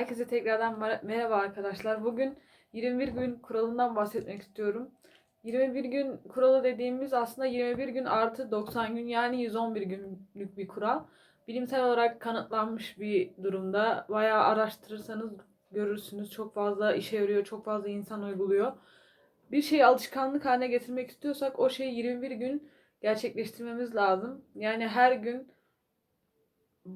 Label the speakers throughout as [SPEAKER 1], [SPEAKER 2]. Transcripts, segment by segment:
[SPEAKER 1] Herkese tekrardan mer- merhaba arkadaşlar. Bugün 21 gün kuralından bahsetmek istiyorum. 21 gün kuralı dediğimiz aslında 21 gün artı 90 gün yani 111 günlük bir kural. Bilimsel olarak kanıtlanmış bir durumda. Bayağı araştırırsanız görürsünüz. Çok fazla işe yarıyor, çok fazla insan uyguluyor. Bir şeyi alışkanlık haline getirmek istiyorsak o şeyi 21 gün gerçekleştirmemiz lazım. Yani her gün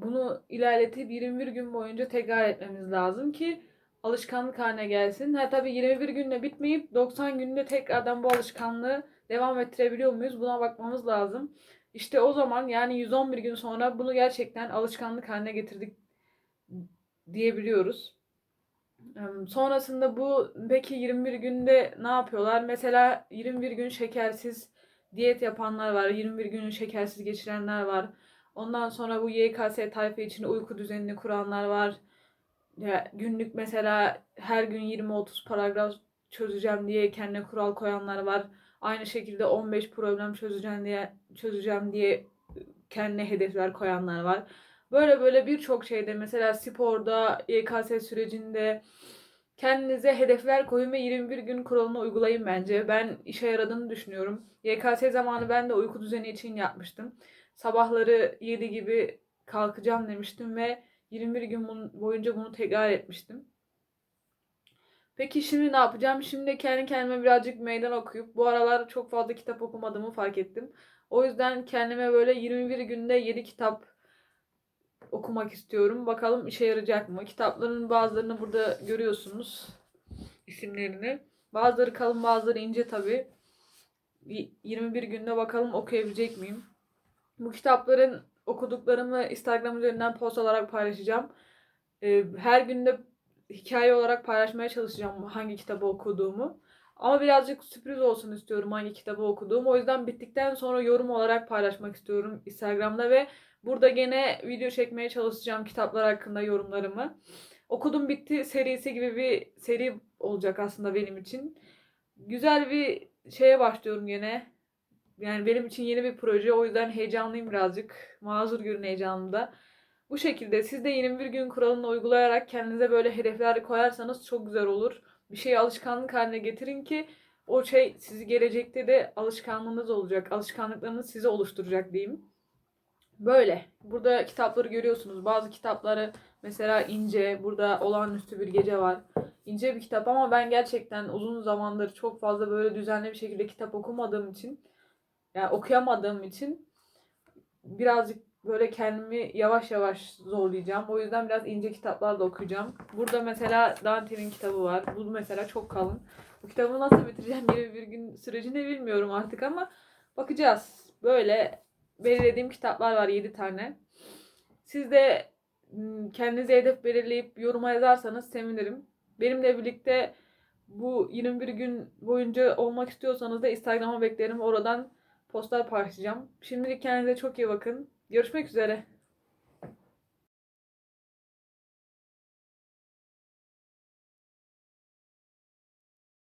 [SPEAKER 1] bunu ilerletip 21 gün boyunca tekrar etmemiz lazım ki alışkanlık haline gelsin. Ha tabii 21 günle bitmeyip 90 günde tekrardan bu alışkanlığı devam ettirebiliyor muyuz? Buna bakmamız lazım. İşte o zaman yani 111 gün sonra bunu gerçekten alışkanlık haline getirdik diyebiliyoruz. Sonrasında bu peki 21 günde ne yapıyorlar? Mesela 21 gün şekersiz diyet yapanlar var. 21 günü şekersiz geçirenler var. Ondan sonra bu YKS tayfa için uyku düzenini kuranlar var. Ya günlük mesela her gün 20-30 paragraf çözeceğim diye kendine kural koyanlar var. Aynı şekilde 15 problem çözeceğim diye çözeceğim diye kendine hedefler koyanlar var. Böyle böyle birçok şeyde mesela sporda, YKS sürecinde kendinize hedefler koyun ve 21 gün kuralını uygulayın bence. Ben işe yaradığını düşünüyorum. YKS zamanı ben de uyku düzeni için yapmıştım. Sabahları 7 gibi kalkacağım demiştim ve 21 gün boyunca bunu tekrar etmiştim. Peki şimdi ne yapacağım? Şimdi kendi kendime birazcık meydan okuyup bu aralar çok fazla kitap okumadığımı fark ettim. O yüzden kendime böyle 21 günde 7 kitap okumak istiyorum. Bakalım işe yarayacak mı? Kitapların bazılarını burada görüyorsunuz isimlerini. Bazıları kalın, bazıları ince tabii. Bir 21 günde bakalım okuyabilecek miyim? Bu kitapların okuduklarımı Instagram üzerinden post olarak paylaşacağım. Ee, Her günde hikaye olarak paylaşmaya çalışacağım hangi kitabı okuduğumu. Ama birazcık sürpriz olsun istiyorum hangi kitabı okuduğum. O yüzden bittikten sonra yorum olarak paylaşmak istiyorum Instagram'da ve burada gene video çekmeye çalışacağım kitaplar hakkında yorumlarımı. Okudum bitti serisi gibi bir seri olacak aslında benim için. Güzel bir şeye başlıyorum gene. Yani benim için yeni bir proje. O yüzden heyecanlıyım birazcık. Mazur görün heyecanımda. Bu şekilde siz de 21 gün kuralını uygulayarak kendinize böyle hedefler koyarsanız çok güzel olur. Bir şeyi alışkanlık haline getirin ki o şey sizi gelecekte de alışkanlığınız olacak. Alışkanlıklarınız sizi oluşturacak diyeyim. Böyle. Burada kitapları görüyorsunuz. Bazı kitapları mesela ince. Burada olağanüstü bir gece var. İnce bir kitap ama ben gerçekten uzun zamandır çok fazla böyle düzenli bir şekilde kitap okumadığım için yani okuyamadığım için birazcık böyle kendimi yavaş yavaş zorlayacağım. O yüzden biraz ince kitaplar da okuyacağım. Burada mesela Dante'nin kitabı var. Bu mesela çok kalın. Bu kitabı nasıl bitireceğim gibi bir gün sürecini bilmiyorum artık ama bakacağız. Böyle belirlediğim kitaplar var 7 tane. Siz de m, kendinize hedef belirleyip yoruma yazarsanız sevinirim. Benimle birlikte bu 21 gün boyunca olmak istiyorsanız da Instagram'a beklerim. Oradan postlar paylaşacağım. Şimdilik kendinize çok iyi bakın. Görüşmek üzere.